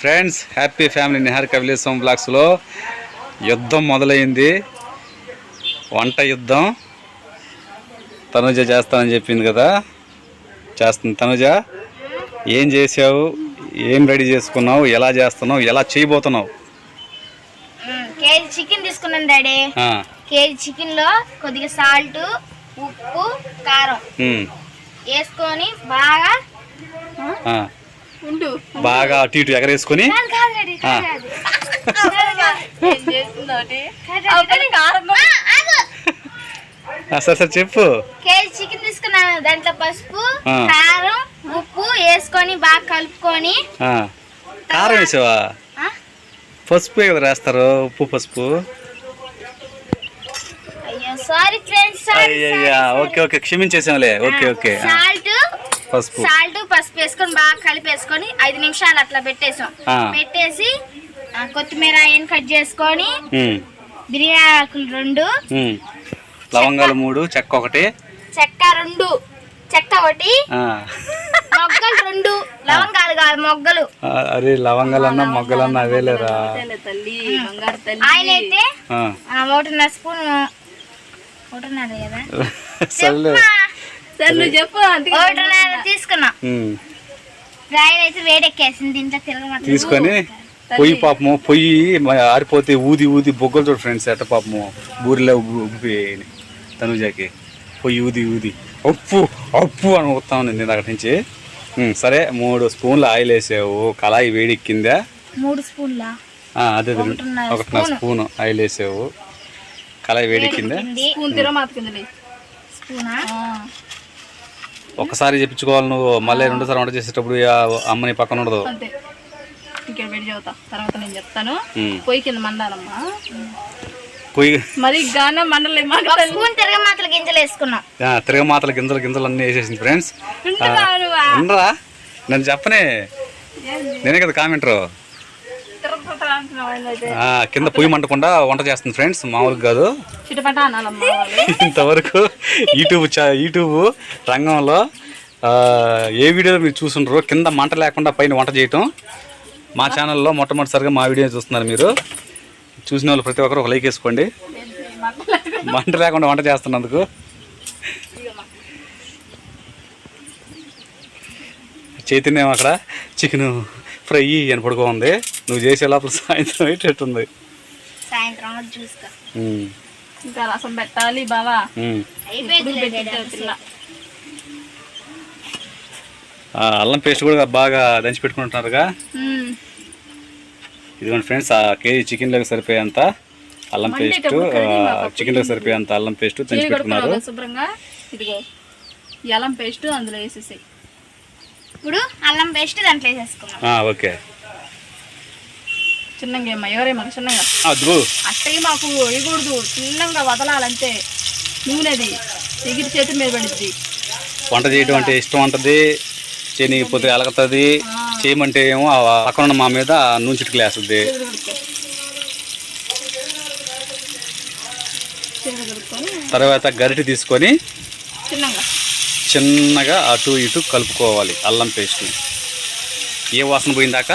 Friends happy family Niharika విలేసం బ్లాగ్స్లో యుద్ధం మొదలైంది. వంట యుద్ధం. తనుజ చేస్తానని చెప్పింది కదా. చేస్తుంది తనుజ. ఏం చేసావు? ఏం రెడీ చేసుకున్నావు? ఎలా చేస్తున్నావు? ఎలా చేయబోతున్నావు? కేజీ చికెన్ తీసుకున్నాను డాడీ. కేజీ చికెన్లో కొద్దిగా సాల్ట్ ఉప్పు కారం. వేసుకొని బాగా బాగా అటు ఇటు ఎగరేసుకొని. సరే సరే చెప్పు. కేజీ చికెన్ తీసుకున్నాను. దాంట్లో పసుపు. కారం ఉప్పు వేసుకొని బాగా కలుపుకొని ఆ, కారం వేసావా? పసుపు కదా వేస్తారు ఉప్పు పసుపు. అయ్యో సారీ ఫ్రెండ్స్ సారీ అయ్యయ్యా ఓకే ఓకే క్షమించేసాంలే ఓకే ఓకే సాల్ట్ పసుపు. సాల్ట్ పసుపు వేసుకొని బాగా కలిపేసుకొని ఐదు నిమిషాలు అట్లా పెట్టేసాం. పెట్టేసి కొత్తిమీర ఏం కట్ చేసుకొని బిర్యానీ ఆకులు రెండు. లవంగాలు మూడు చెక్క ఒకటి. చెక్క రెండు చెక్క ఒకటి ఆ, మొగ్గలు రెండు. లవంగాలు కాదు మొగ్గలు. అరే లవంగాలన్నా మొగ్గలన్నా అవేలేరా తల్లి తల్లి బంగారు తల్లి. ఆయిల్ అయితే ఒకటిన్నర స్పూన్ ఒకటిన్నర కదా సర్లే. చెప్పమ్మా. సరే నువ్వు చెప్పు అందుకే ఒకటిన్నర తీసుకున్నా. ఉమ్, ఆయిల్ అయితే వేడెక్కేసింది దీంట్లో తిరగమాత్రం తీసుకొని పొయ్యి పాపము పొయ్యి ఆరిపోతే ఊది ఊది బొగ్గలు చూడు ఫ్రెండ్స్ ఎట్ట పాపము బూరిలో ఉబ్బి తనుజాకి. పొయ్యి ఊది ఊది. ఉప్పు ఉప్పు అని ఊతా ఉంది నేను అక్కడి నుంచి. సరే మూడు స్పూన్లు ఆయిల్ వేసావు కళాయి వేడెక్కిందా? మూడు స్పూన్ల? ఆ, అదే. ఒకటిన్నర స్పూన్. ఆయిల్ వేసావు. కళాయి వేడెక్కిందా? స్పూన్ స్పూనా? ఒక్కసారి చెప్పించుకోవాలి నువ్వు. మళ్ళీ రెండోసారి వంట చేసేటప్పుడు అమ్మని పక్కన ఉండదు. అంతే. ఇక్కడ పెట్టి చెబుతా తర్వాత నేను చెప్తాను. ఉమ్. పొయ్యి కింద మండాలమ్మా. పొయ్యి మరి గాన మండలే మాకు ఒక స్పూన్ తిరగమాతల గింజలు వేసుకున్నాం. తిరగమాతల గింజలు గింజలు అన్నీ వేసేసింది ఫ్రెండ్స్? ఉండరా? నేను చెప్పనే. నేనే కదా కామెంటరు కింద పొయ్యి మంటకుండా వంట చేస్తుంది ఫ్రెండ్స్ మామూలుగా కాదు. ఇంతవరకు యూట్యూబ్ యూట్యూబ్ రంగంలో ఏ వీడియోలో మీరు చూసుంటారో కింద మంట లేకుండా పైన వంట చేయటం మా ఛానల్లో మొట్టమొదటిసారిగా మా వీడియో చూస్తున్నారు మీరు. చూసిన వాళ్ళు ప్రతి ఒక్కరు ఒక లైక్ వేసుకోండి. మంట లేకుండా వంట చేస్తున్నందుకు. చైతన్యం అక్కడ? చికెన్. ఫ్రై అని పడుకో ఉంది. నువ్వు చేసే లోపల సాయంత్రం అయ్యేటట్టుంది. సాయంత్రం వరకు చూసుకో. ఉమ్, ఇంకా రసం పెట్టాలి బావా. అల్లం పేస్ట్ కూడా బాగా దంచి పెట్టుకుంటున్నారుగా. ఇదిగోండి ఫ్రెండ్స్ ఆ కేజీ చికెన్లోకి సరిపోయేంత అల్లం పేస్ట్ పప్పు చికెన్లోకి సరిపోయేంత అల్లం పేస్ట్ దంచి పెట్టుకున్నారు. శుభ్రంగా? ఇదిగో ఈ అల్లం పేస్ట్ అందులో వేసేసాయి. ఇప్పుడు అల్లం పేస్ట్ దాంట్లో వేసేసుకున్నాం ఆ, ఓకే. చిన్నగా ఏమ్మా? ఎవరే మాకు చిన్నగా? అట్టకి మాకు వేయకూడదు. చిన్నగా వదలాలంటే నూనెది ఎగిరి చేతి మీద పడిద్ది. వంట చేయడం అంటే ఇష్టం ఉంటుంది చేయకపోతే అలగతుంది చేయమంటే ఏమో పక్కన ఉన్న మా మీద నూనె చిటుకులు వేస్తుంది. తర్వాత గరిటె తీసుకొని చిన్నగా. చిన్నగా అటు ఇటు కలుపుకోవాలి అల్లం పేస్ట్ని. ఏ వాసన పోయిందాక?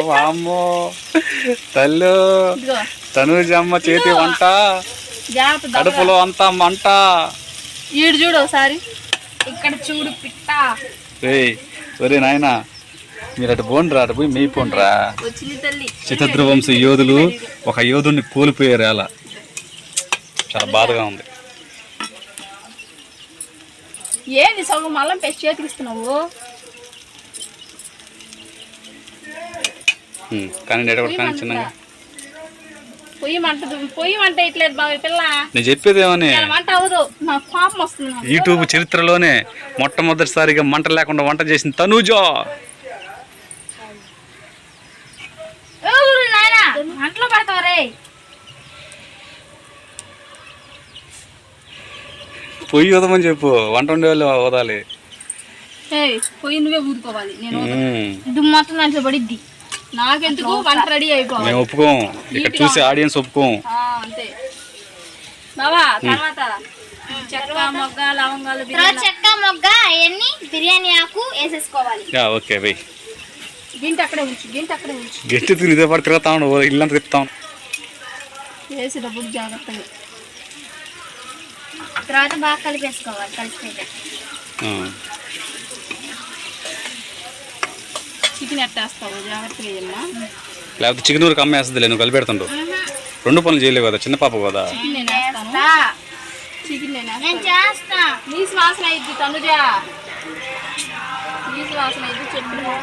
వామ్మో. తల్లు తనుజమ్మ చేతి వంట. కడుపులో అంతా మంట. ఈడు చూడు ఒకసారి. ఇక్కడ చూడు పిట్ట. రేయ్ ఒరే నాయన. మీరు అటు పోండ్రా అటు పోయి మెయి పోండ్రా. వచ్చింది తల్లి చిత్ర వంశ యోధులు ఒక యోధుని కోల్పోయారు అలా. చాలా బాధగా ఉంది. ఏంది సగం అల్లం పేస్ట్ చేతికి ఇస్తున్నావు కానీ కానీ చిన్నగా. నేను వస్తుంది నాకు. యూట్యూబ్ చరిత్రలోనే మొట్టమొదటిసారిగా మంట లేకుండా వంట చేసిన తనూజో ఏ ఊరు నాయనా అంట్లో పడతావు రే. పొయ్యి వదమని చెప్పు. వంట వండే వాళ్ళు వదాలి ఏయ్ పొయ్యి నువ్వే ఊదుకోవాలి. నేను ఉమ్, దుమ్ము మొత్తం దాంట్లో పడిద్ది. నాకెందుకు వంట రెడీ అయిపోవాలి. మేము ఒప్పుకోం. ఇక్కడ చూసి ఆడియన్స్ ఒప్పుకోం. ఆ, అంతే. బావా తర్వాత చెక్క మొగ్గ లవంగాలు చెక్క మొగ్గ అవన్నీ బిర్యానీ ఆకు వేసేసుకోవాలి. ఓకే వెయ్యి గింట అక్కడే ఉంచు గింట అక్కడే పడి తిరుగుతా ఉండు ఇల్లంతా తిప్పుతాం వేసేటప్పుడు జాగ్రత్తగా. తర్వాత బాగా కలిపేసుకోవాలి కలిసిపోయి చికెన్ ఎట్టేస్తావు జాగ్రత్తగా లేకపోతే చికెన్ ఊరికి అమ్మేస్తుంది నువ్వు కలిపి పెడుతుండు రెండు పనులు చేయలేవు కదా చిన్న పాప కదా. చికెన్ నేను చికెన్ నేను చేస్తా. నీసు వాసన అయింది తనుజా.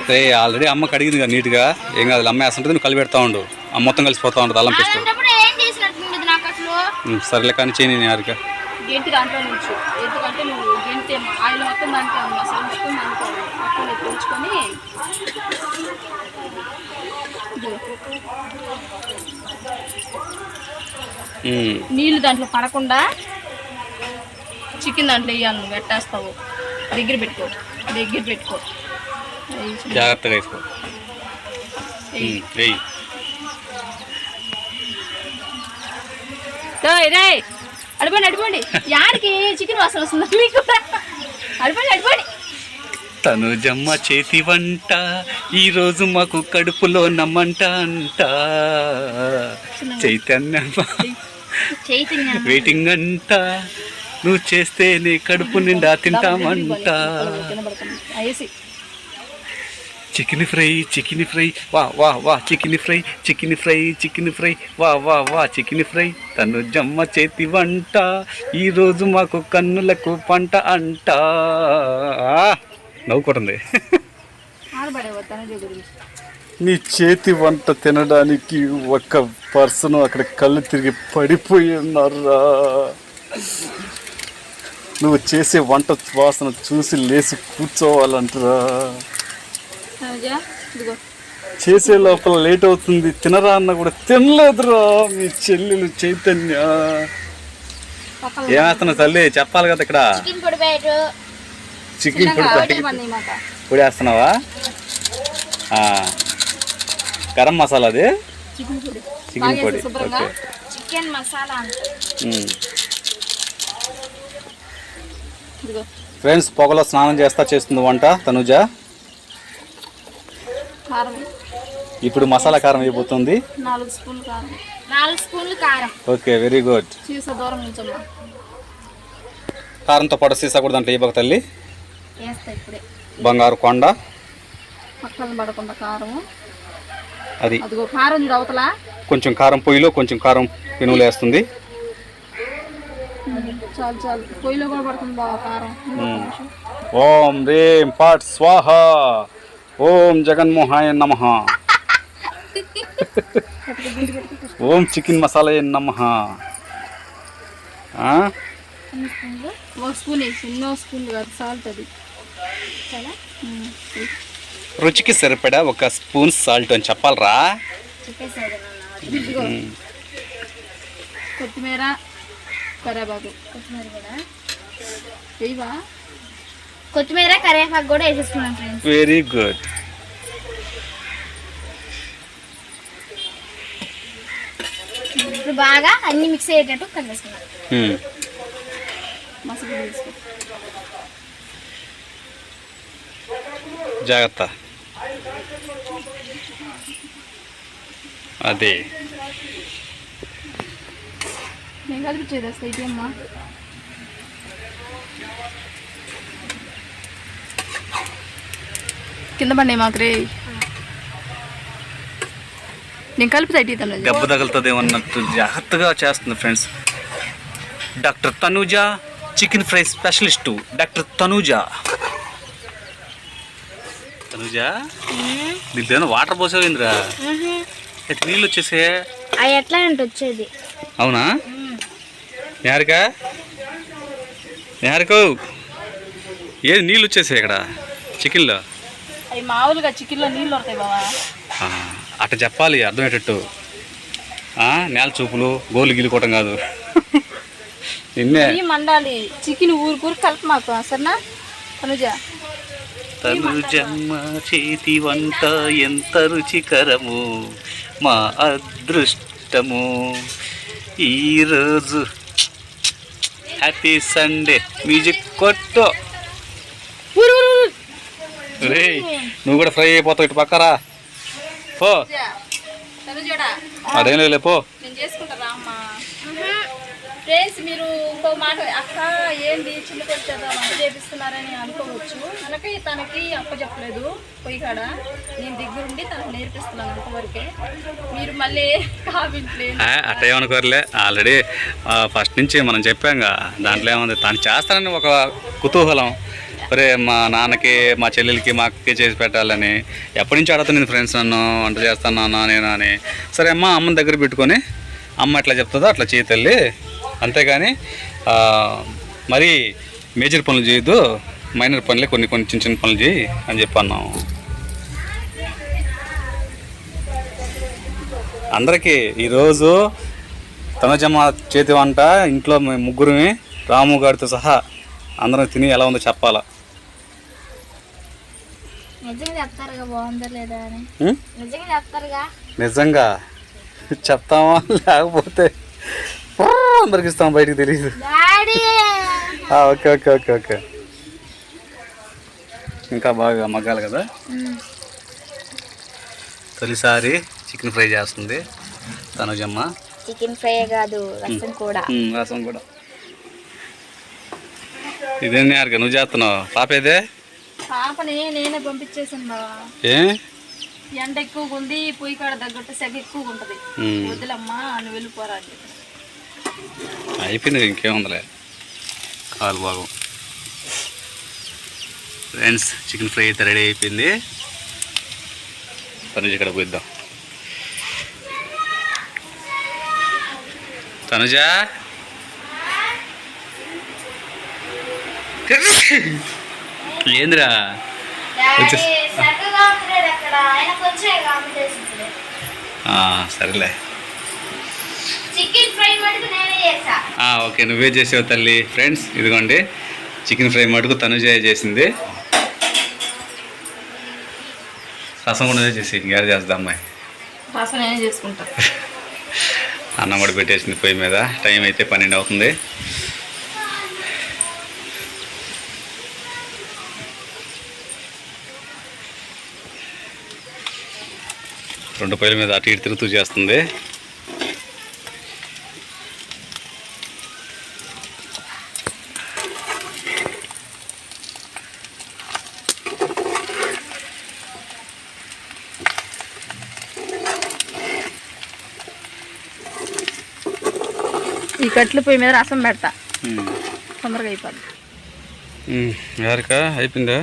రే ఆల్రెడీ అమ్మ కడిగింది కదా నీట్గా. ఏం కాదు అమ్మ వేస్తుంటుంది నువ్వు కలిపి పెడతా ఉండు. అమ్మ మొత్తం కలిసిపోతా ఉంటుంది అల్లం పేస్ట్. సర్లే కానీ చేయని నేను. ఉమ్, నీళ్ళు దాంట్లో పడకుండా చికెన్ దాంట్లో వేయాలి నువ్వు పెట్టేస్తావు దగ్గర పెట్టుకో. దగ్గర పెట్టుకో. జాగ్రత్తగా వేసుకో. వెయ్యి రేయ్. అడిపోండి అడిపోండి. యాడికి చికెన్ వాసన వస్తుంది మీకు? అడిపోండి అడిపోండి. తను జమ్మ చేతి వంట ఈ రోజు మాకు కడుపులో నమ్మంట అంట. చైతన్య చైతన్య వెయిటింగ్ అంట. నువ్వు చేస్తే నీ కడుపు నిండా తింటామంట. చికెన్ ఫ్రై చికెన్ ఫ్రై వా వా వా chicken fry chicken fry chicken fry వా వా వా చికెన్ ఫ్రై తను జమ్మ చేతి వంట ఈ రోజు మాకు కన్నులకు పంట అంట. నవ్వుకుంటుంది నీ చేతి వంట తినడానికి ఒక పర్సన్ అక్కడ కళ్ళు తిరిగి పడిపోయి ఉన్నారా నువ్వు చేసే వంట వాసన చూసి లేచి కూర్చోవాలంటరా. చేసే లోపల లేట్ అవుతుంది తినరా అన్న కూడా తినలేదురా మీ చెల్లెలు చైతన్య. ఏమేస్తున్నా తల్లి? చెప్పాలి కదా ఇక్కడ. చికెన్ పొడి బయట చికెన్ పొడి వేస్తున్నావా? ఆ. గరం మసాలా అది? చికెన్ పొడి. చికెన్ పొడి. ఓకే. చికెన్ మసాలా ఫ్రెండ్స్ పొగలో స్నానం చేస్తా చేస్తుంది వంట తనుజ. ఇప్పుడు మసాలా కారం అయిపోతుంది. నాలుగు స్పూన్లు కారం. నాలుగు స్పూన్లు కారం. Okay very good. చీస దూరం ఉంచమ్మా. కారంతో పాటు సీసా కూడా దాంట్లో ఇవ్వక తల్లి. బంగారు కొండ. పక్కన పడకుండా కారం అది కొంచెం కారం పొయ్యిలో కొంచెం కారం పెనుగులు వేస్తుంది. చాలు చాలు. పొయ్యిలో కూడా పడుతుంది బాగా కారం. ఉమ్. ఓం రేం పాట్ స్వాహ. ఓం జగన్మోహాయ నమ. ఓం చికెన్ మసాలా నమ. ఒక స్పూన్ వేసి ఎన్నో స్పూన్లు కాదు సాల్ట్ అది చాలా? ఉమ్. రుచికి సరిపడా ఒక స్పూన్ సాల్ట్ అని చెప్పాలరా? కొత్తిమీర కరివేపాకు కొత్తిమీర కూడా. వేయవా కొత్తిమీర కరివేపాకు కూడా వేసేసుకున్నాం ఫ్రెండ్స్. వెరీ గుడ్ ఇప్పుడు బాగా అన్ని మిక్స్ అయ్యేటట్టు కలిపేసుకున్నాం మసాలా వేసుకో జాగ్రత్త. అదే. నేను కలిపించేది వస్తా ఇది అమ్మా. కింద పండి మాకు రే. నేను కలిపితే ఇటీ తను దెబ్బ తగులుతుందేమన్నట్టు జాగ్రత్తగా చేస్తుంది friends. Doctor Tanuja chicken fry specialist doctor Tanuja. Tanuja? దీంట్లో వాటర్ పోసేవిందిరా? నీళ్ళు వచ్చేసే. అవి ఎట్లా అంటే వచ్చేది. అవునా? నిహారిక? నిహారిక? ఏది నీళ్ళు వచ్చేసాయి ఇక్కడ? చికెన్లో? అవి మామూలుగా చికెన్లో నీళ్ళు వస్తాయి బావా. అట్ట చెప్పాలి అర్థమయ్యేటట్టు. ఆ, నేల చూపులు గోలు గిలుకోవటం కాదు. నిన్నే. మండాలి. చికెన్ ఊరుకూరు కలిపి మాకు సరేనా? అనుజ తనుజమ్మ చేతి వంట ఎంత రుచికరము మా అదృష్టము. ఈరోజు హ్యాపీ సండే మ్యూజిక్ కొట్టు. నువ్వు కూడా ఫ్రై అయిపోతావు ఇటు పక్కరా. పో. అదేం లేదు పో. ఫ్రెండ్స్ మీరు ఇంకో మాట అక్క ఏంది చిన్న కొట్టేదా వంట చేపిస్తున్నారని అనుకోవచ్చు. అనక తనకి అప్ప చెప్పలేదు పోయి కాడ. నేను దగ్గరుండి తనకు నేర్పిస్తున్నాను అంతవరకే. మీరు మళ్ళీ కామెంట్లు ఆ, అట్ట ఏమనుకోరులే. ఆల్రెడీ ఫస్ట్ నుంచి మనం చెప్పాంగా దాంట్లో ఏముంది? తను చేస్తానని ఒక కుతూహలం. ఒరే మా నాన్నకి మా చెల్లెలకి మా అక్కకి చేసి పెట్టాలని. ఎప్పటి నుంచి అడుగుతుంది ఫ్రెండ్స్ నన్ను వంట చేస్తాను నాన్న నేను అని. సరే అమ్మ అమ్మని దగ్గర పెట్టుకొని అమ్మ ఎట్లా చెప్తుందో అట్లా చేయి తల్లి. అంతేగాని మరీ మేజర్ పనులు చేయొద్దు మైనర్ పనులే కొన్ని కొన్ని చిన్న చిన్న పనులు చేయి అని చెప్పి అన్నాం. అందరికీ ఈరోజు తనుజమ్మ చేతి వంట ఇంట్లో మేము ముగ్గురుమి రాము గారితో సహా అందరం తిని ఎలా ఉందో చెప్పాలా. నిజంగా? చెప్తామా? లేకపోతే అందరికి ఇస్తాం బయటికి తెలియదు ఓకే ఓకే ఓకే ఓకే. ఇంకా బాగా మగ్గాలి కదా? తొలిసారి చికెన్ ఫ్రై చేస్తుంది తనుజమ్మ. చికెన్ ఫ్రై కాదు రసం కూడా. రసం కూడా. ఇదేంటి యారిక నువ్వు చేస్తున్నావు? పాపేదే పాపని నేనే పంపించేసాను బావా ఏ? ఎండ ఎక్కువగా ఉంది పొయ్యి కాడ తగ్గట్టు సెగ ఎక్కువగా ఉంటుంది. వద్దులమ్మా నువ్వు వెళ్ళిపోరా అని చెప్పి. అయిపోయింది ఇంకేముందిలే కాలు బాగు. ఫ్రెండ్స్ చికెన్ ఫ్రై అయితే రెడీ అయిపోయింది. తనుజ ఇక్కడ పోయిద్దాం. తనుజ? ఏందిరా? సరేలే. ఓకే నువ్వే చేసావు తల్లి. ఫ్రెండ్స్ ఇదిగోండి చికెన్ ఫ్రై మటుకు తనుజ చేసింది. రసం కూడా చేసి ఇంకేడ చేస్తా అమ్మాయి? రసం నేనే చేసుకుంటా. అన్నం కూడా పెట్టేసింది పొయ్యి మీద. టైం అయితే పన్నెండు అవుతుంది. రెండు పొయ్యిల మీద అటు ఇటు తిరుగుతూ చేస్తుంది. ఈ కట్ల పొయ్యి మీద రసం పెడతా. తొందరగా అయిపోద్ది. ఎవరికా అయిపోయిందా?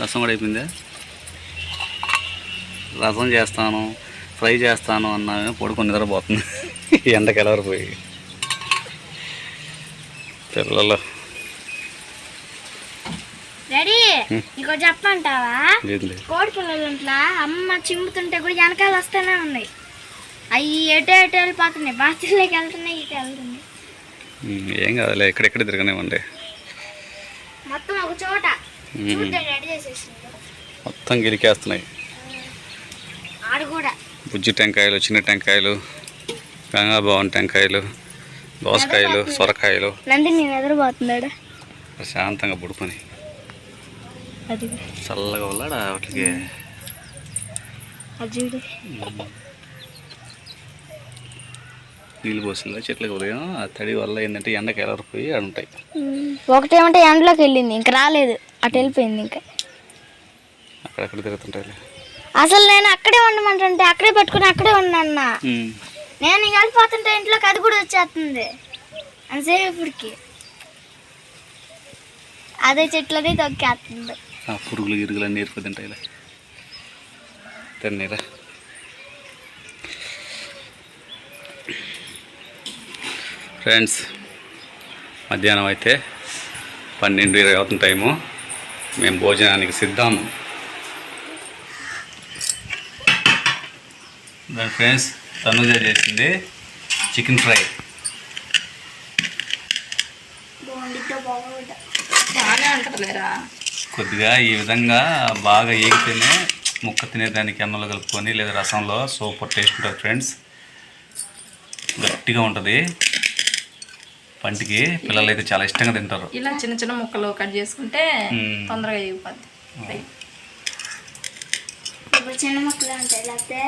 రసం కూడా అయిపోయిందా? రసం చేస్తాను ఫ్రై చేస్తాను అన్నా పడుకొని నిద్రపోతుంది. ఎండకి ఎలవరు పోయి పిల్లలు ఇంకో చెప్పంటావా ఏంది కోడి పిల్లలు ఇంట్లో అమ్మ చింపుతుంటే కూడా వెనకాల వస్తూనే ఉన్నాయి అవి ఎటు ఎటు వెళ్ళిపోతున్నాయి? బాత్రూంలోకి వెళ్తున్నాయి ఇటు వెళ్తున్నాయి. ఏం కాదులే ఎక్కడెక్కడ తిరగనివ్వండి మొత్తం ఒక చోట. మొత్తం గిలికేస్తున్నాయి కూడా. బుజ్జి టెంకాయలు చిన్న టెంకాయలు గంగా భవన్ టెంకాయలు దోసకాయలు సొరకాయలు. ప్రశాంతంగా పడుకొని చల్లగా ఉన్నాడా వాటికి? నీళ్ళు పోసిందా? చెట్లకు ఉదయం ఆ తడి వల్ల ఏంటంటే ఎండకి ఎలరిపోయి ఆడ ఉంటాయి. ఒకటేమంటే ఎండలోకి వెళ్ళింది ఇంకా రాలేదు. అటు వెళ్ళిపోయింది ఇంకా. అక్కడక్కడ తిరుగుతుంటాయి అసలు నేను అక్కడే ఉండమంటుంటే అక్కడే పెట్టుకుని అక్కడే ఉన్నాను నేను ఇంక వెళ్ళిపోతుంటే ఇంట్లోకి అది కూడా వచ్చేస్తుంది. అంతసేపటికి అదే చెట్లది తొక్కేస్తుంది. పురుగులు గిరుగులు అన్నీ ఇలా తిన్నీరా ఫ్రెండ్స్ మధ్యాహ్నం అయితే పన్నెండు ఇరవై అవుతుంది టైము. మేము భోజనానికి సిద్ధం. ఫ్రెండ్స్ తనుజ చేసింది చికెన్ ఫ్రై. కొద్దిగా ఈ విధంగా బాగా ఏగితేనే ముక్క తినేదానికి అన్నంలో కలుపుకొని లేదా రసంలో సూపర్ టేస్ట్ ఉంటుంది ఫ్రెండ్స్. గట్టిగా ఉంటుంది. పంటికి పిల్లలు అయితే చాలా ఇష్టంగా తింటారు. ఇలా చిన్న చిన్న ముక్కలు కట్ చేసుకుంటే. తొందరగా అయిపోద్ది. ఇప్పుడు చిన్న మొక్కలు ఉంటాయి లేకపోతే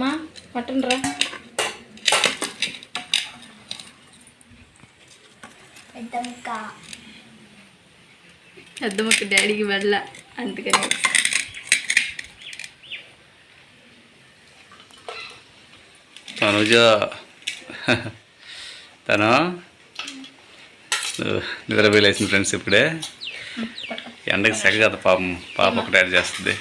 మా మటన్ రా. పెద్ద ముక్క పెద్ద మొక్క డాడీకి వెళ్ళ అందుకని. తనుజ. తను. నిద్రపోయి లేచిన ఫ్రెండ్స్ ఇప్పుడే. ఎండకి సెగ కదా పాపం. పాప ఒకటి యాడ్ చేస్తుంది.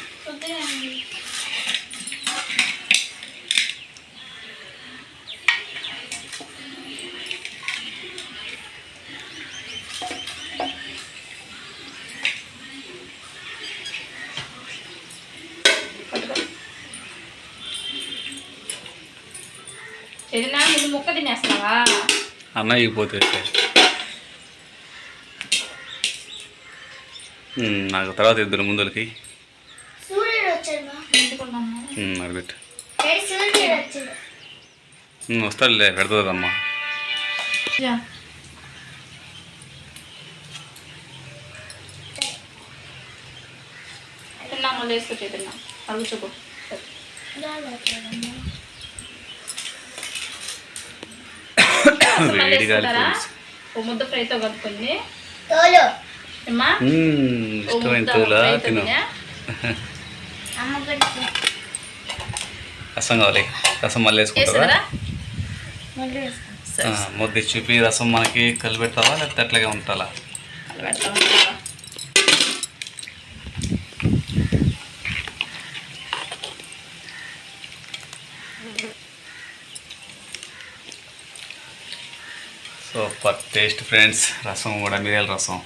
అన్న ఇగిపోతే నాకు తర్వాత ఇద్దరు ముందులకి. నాకు పెట్టు. వస్తాడులే పెడుతుందమ్మా మళ్ళీ వేడి ముద్ద ఫ్రైతో ఓ ఇష్టమైన తోలా? తిను. రసం కావాలి. రసం మళ్ళీ వేసుకుంటారా ముద్ద చూపి రసం మనకి కలిపెడతావా లేకపోతే అట్లాగే ఉంటాలా పెడతా ఉంటావా? సూపర్. టేస్ట్ ఫ్రెండ్స్ రసం కూడా మిరియాల రసం.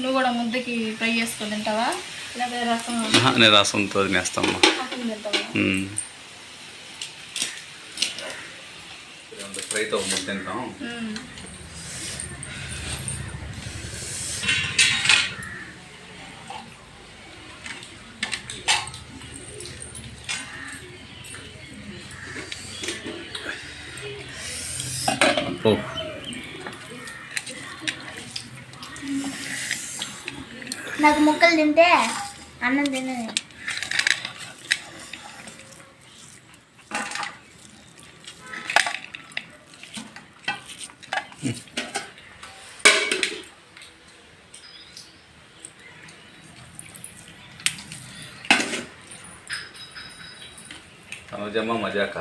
నువ్వు కూడా ముద్దకి ఫ్రై చేసుకొని తింటావా? లేదా రసం ఆహా, నేను రసంతో తినేస్తామ్మా. ఫ్రైతో ముద్ద తింటాం. ఓ. నాకు ముక్కలు తింటే అన్నం తినదు. తనుజమ్మ మజాక?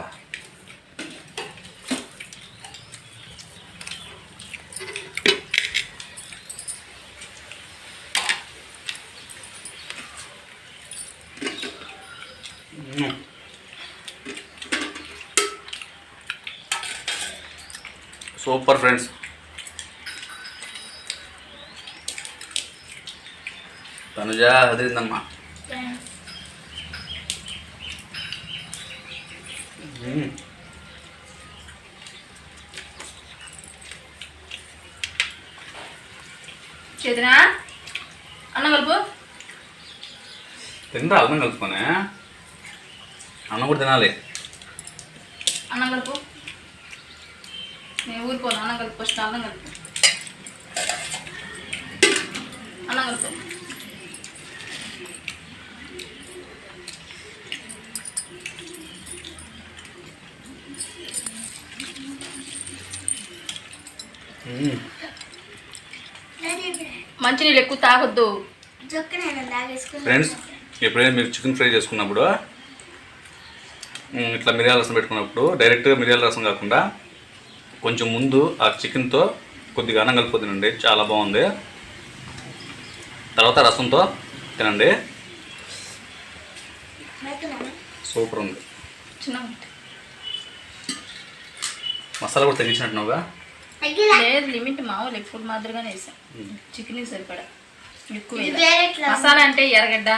Super friends. తనుజ అదిరిందమ్మా. మ్మ్. చేతినా? అన్నం కలుపు. తింటా అన్నం కలుపుకొని? అన్నం కూడా తినాలి. అన్నం కలుపు. నేను ఊరుకోను అన్నం కలిపి ఫస్ట్ అన్నం కలిపి. అన్నం కలుపు. మంచినీళ్ళు ఎక్కువ తాగొద్దు. ఫ్రెండ్స్ ఎప్పుడైనా మీరు చికెన్ ఫ్రై చేసుకున్నప్పుడు ఇట్లా మిరియాల రసం పెట్టుకున్నప్పుడు డైరెక్ట్గా మిరియాల రసం కాకుండా కొంచెం ముందు ఆ చికెన్తో కొద్దిగా అన్నం కలుపు తినండి. చాలా బాగుంది. తర్వాత రసంతో తినండి. సూపర్ ఉంది. చిన్న మసాలా కూడా తగ్గించినట్టున్నావుగా? లేదు లిమిట్ మామూలు. ఎప్పుడు మాదిరిగానే వేసాం చికెన్ సరిపడా. ఎక్కువ మసాలా అంటే ఎర్రగడ్డ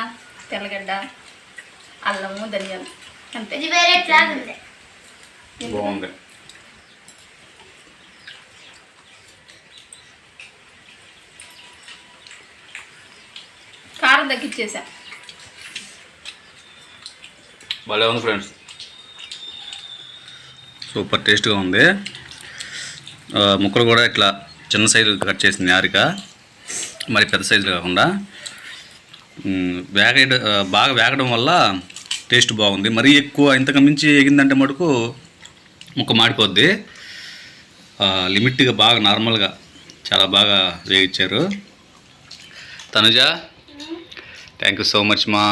తెల్లగడ్డ అల్లము ధనియాలు. అంతే. బాగుంది. కారం తగ్గించేసా. భలే ఉంది ఫ్రెండ్స్. సూపర్ టేస్ట్గా ఉంది. ముక్కలు కూడా ఇట్లా చిన్న సైజు కట్ చేసింది హారిక మరి పెద్ద సైజులో కాకుండా. వేగ బాగా వేగడం వల్ల టేస్ట్ బాగుంది. మరీ ఎక్కువ ఇంతకు మించి ఎగిందంటే మటుకు ముక్క మాడిపోద్ది. ఆ, లిమిట్గా బాగా నార్మల్గా చాలా బాగా వేగించారు Tanuja thank you so much మా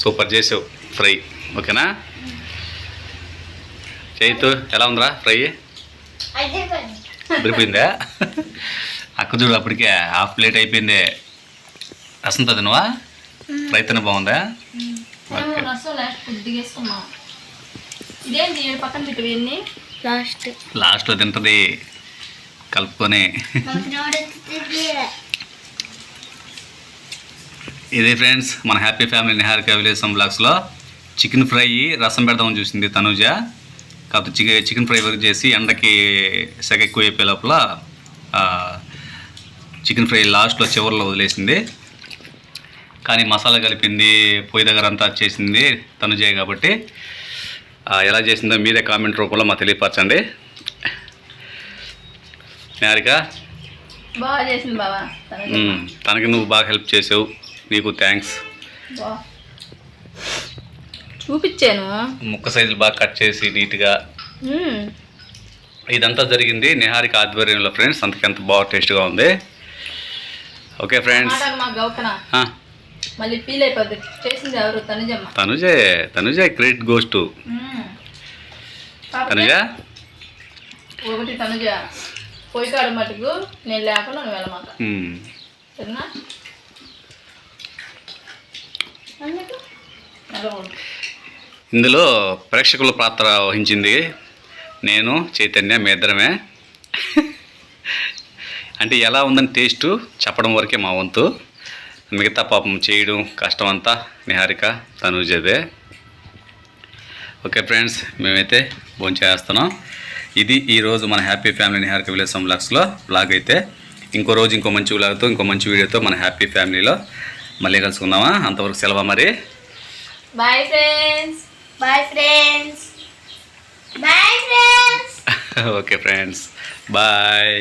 సూపర్ చేసావు ఫ్రై. ఓకేనా? చేయితు ఎలా ఉందిరా ఫ్రై? విరిపోయిందా అక్క చూడు అప్పటికే హాఫ్ ప్లేట్ అయిపోయింది. రసంతో తినవా? ఫ్రై తిన బాగుందా? మేము. ఓకే. రసం లాస్ట్ కొద్దిగా వేసుకున్నాం ఇదేంటి ఏడు పక్కన పెట్టి ఇవన్నీ లాస్ట్ లాస్ట్లో తింటుంది కలుపుకొని ఇది ఫ్రెండ్స్ మన హ్యాపీ ఫ్యామిలీ నిహారిక విలేజ్ బ్లాగ్స్లో చికెన్ ఫ్రై రసం పెడదామని చూసింది తనుజ. కాకపోతే చికెన్ చికెన్ ఫ్రై వరకు చేసి ఎండకి సెగ ఎక్కువ అయిపోయే లోపల చికెన్ ఫ్రై లాస్ట్లో చివరిలో వదిలేసింది. కానీ మసాలా కలిపింది పొయ్యి దగ్గర అంతా చేసింది తనుజే కాబట్టి ఎలా చేసిందో మీరే కామెంట్ రూపంలో మాకు తెలియపరచండి. నిహారిక? బాగా చేసింది బాబా తనకి మ్మ్. తనకి నువ్వు బాగా హెల్ప్ చేసావు. నీకు థ్యాంక్స్ చూపించాను ముక్క సైజులు బాగా కట్ చేసి నీట్గా. ఇదంతా జరిగింది నిహారిక ఆధ్వర్యంలో ఫ్రెండ్స్ అందుకే అంత బాగా టేస్ట్గా ఉంది. ఓకే ఫ్రెండ్స్ మళ్ళీ ఫీల్ అయిపోద్ది. చేసింది ఎవరు? తనుజమ్మ తనుజే తనుజే గోస్ట్ మ్మ్. కాకపోతే తనుజ? ఒకటి తనుజ. పోయి కాడ మటుకు నేను లేకుండా నువ్వు వెళ్ళమాక. మ్మ్. సరేనా? అందుకు వెళ్ళకూడదు. ఇందులో ప్రేక్షకుల పాత్ర వహించింది నేను చైతన్య మీ ఇద్దరమే. అంటే ఎలా ఉందని టేస్ట్ చెప్పడం వరకే మా వంతు. మిగతా పాపం చేయడం కష్టం అంతా నిహారిక తనుజదే. ఓకే ఫ్రెండ్స్ మేమైతే భోజనం చేస్తున్నాం. ఇది ఈరోజు మన హ్యాపీ ఫ్యామిలీ నిహారిక విలేజ్ బ్లాగ్స్లో బ్లాగ్ అయితే ఇంకో రోజు ఇంకో మంచి బ్లాగ్తో ఇంకో మంచి వీడియోతో మన హ్యాపీ ఫ్యామిలీలో మళ్ళీ కలుసుకుందామా? అంతవరకు సెలవు మరి? Bye friends bye friends bye friends okay friends. Bye.